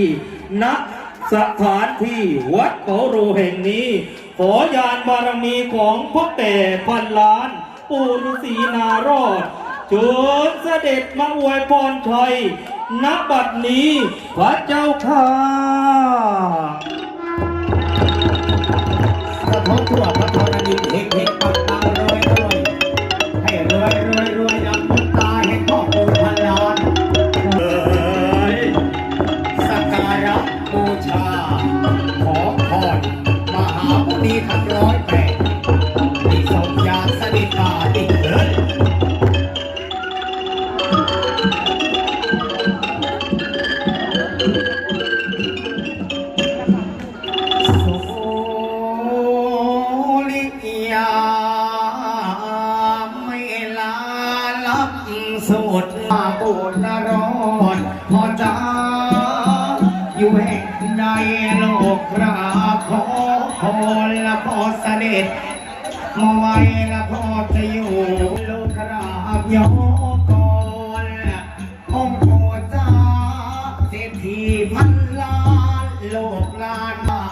ที่ณสถานที่วัดเขาโรแห่งนี้ ขอยานบารมีของพ่อแต่พันล้านปู่ฤษีนารอดเชิญเสด็จมาอวยพรชัยณบัดนี้พระเจ้าค่ะกระทบทั่วพระ อยู่แห่งใดโลกราขอพรละพอเสด็จมาไว้ละพอจะอยู่โลกราบยกก่อนองค์โพจ้าเศรษฐีพันล้านโลกลานมา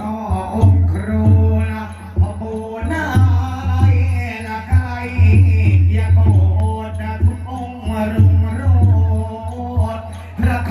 ต่อองค์ครูละพอปูนายละไกลอย่าโกรธทุกองค์รุ่งโรจน์รา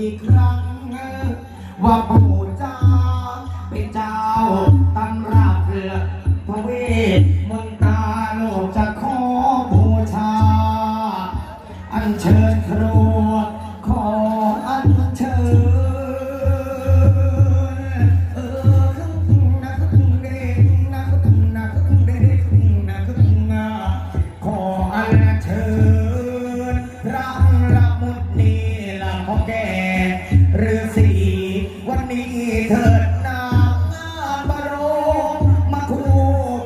อีกครั้ง ว่าปู่เจ้าเป็นเจ้าตำรับพระเวทมนตราโลกจะขอบูชา อันเชิญครัวขออันเชิญเออครึ่งนะครึ่งเด้งนะครึ่งนะครึ่งเด้งครึ่งนะครึ่งนะขออันเชิญรังละมุดนี้ละพ่อแก่ ฤาษีวันนี้เถิดนางงานบารมมาคู่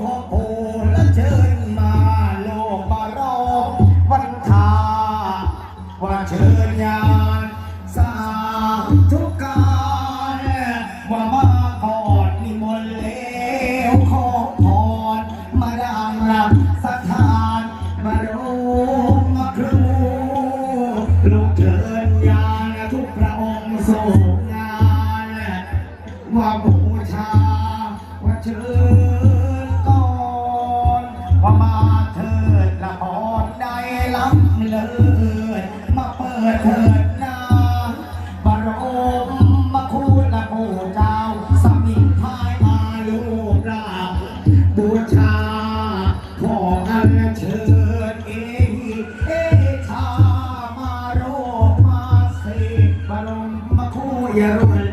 พ่อปู่และเชิญมาโลกบารมวันทาว่าเชิญญาณสาธุการว่ามาก่อนนิมนต์แล้วขอพรมาดังรับสถานมารุมาครูลูกเชิญญาณทุกพระ องค์ทรงงานว่าบูชา ม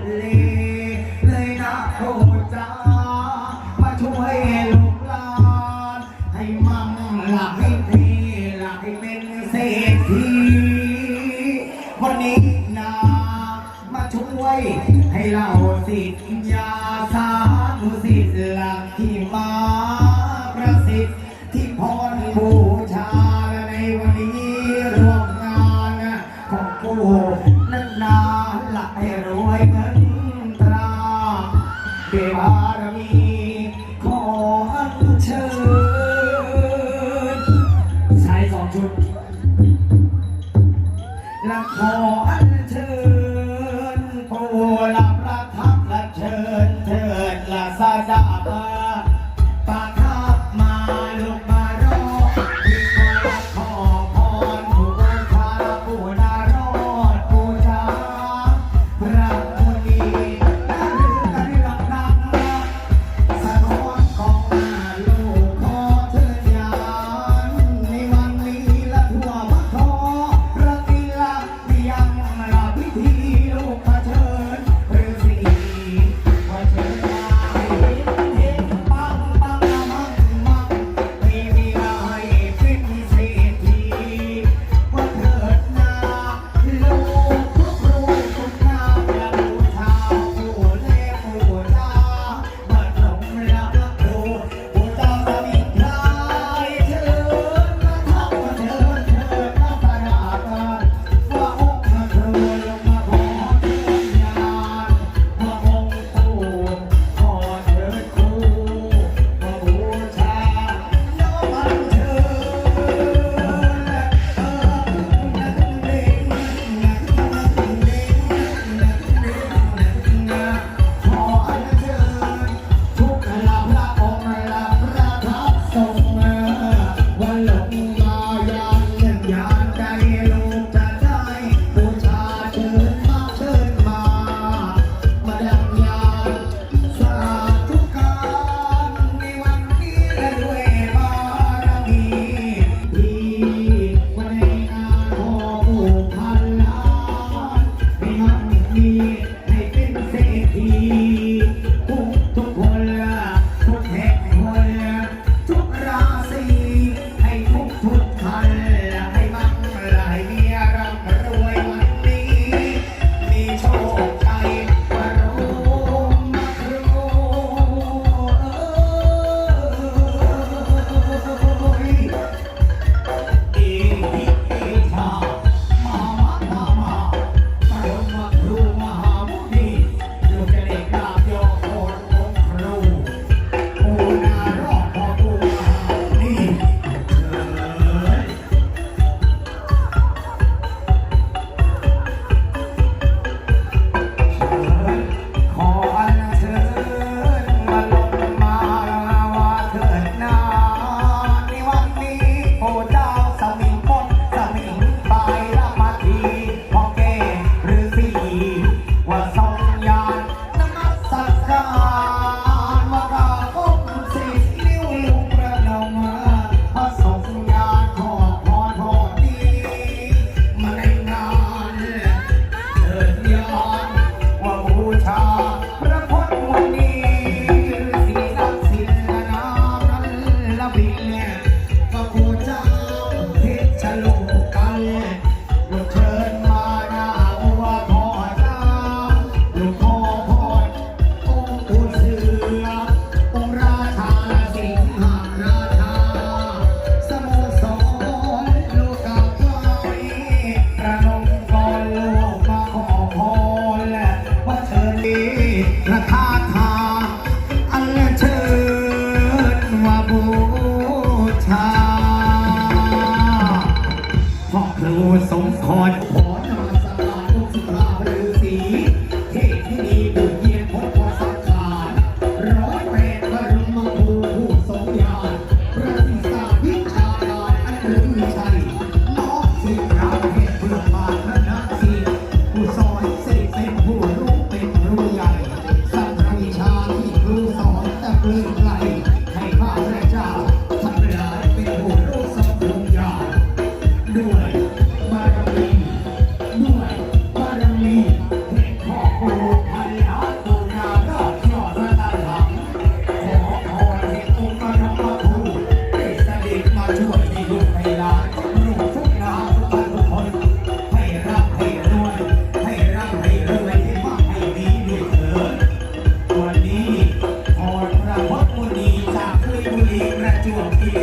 ครูสมคร you won't.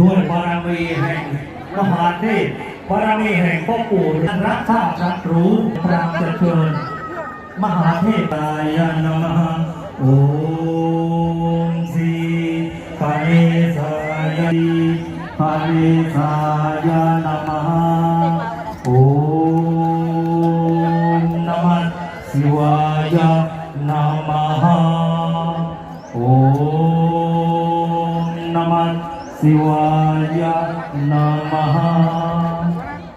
ด้วยบารมีแห่งมหาเทพบารมีแห่งพ่อปู่รักษาตรักรู้ปรางเจริญมหาเทพายานะมหาโอมสีปาริสายาปาริสายานะมหาโอมนมัสสิวายานะมหา शिवाय नमः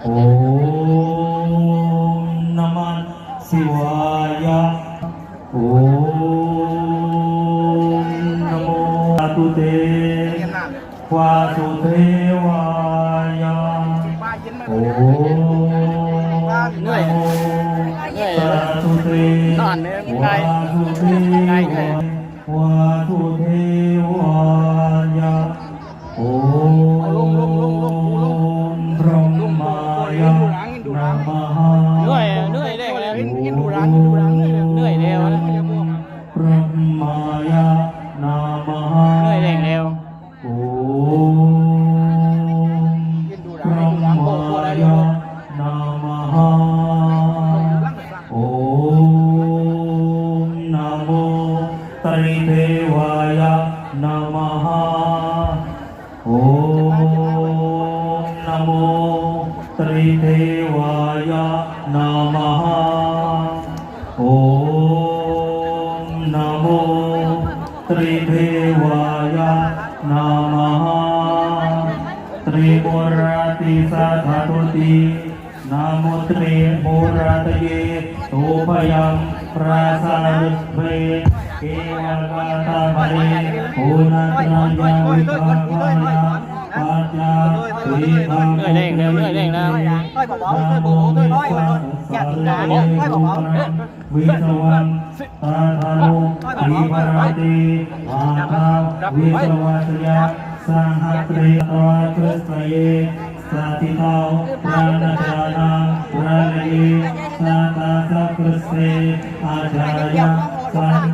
ॐ नमः शिवाय ॐ नमो ते वासुदेवाय ॐ नमो वासुदेवाय वासुदेवाय शिवाय नमः। ॐ नमो त्रिदेवाय नमः। ॐ नमो त्रिदेवाय नमः। त्रिपुरातिसा धनुति नमो त्रिपुरातये शोभयां प्रासादे người đen đều người đen đâu tôi bỏ bỏ tôi bỏ tôi nói mà nhà tình đá tôi bỏ bỏ tôi bỏ bỏ tôi bỏ bỏ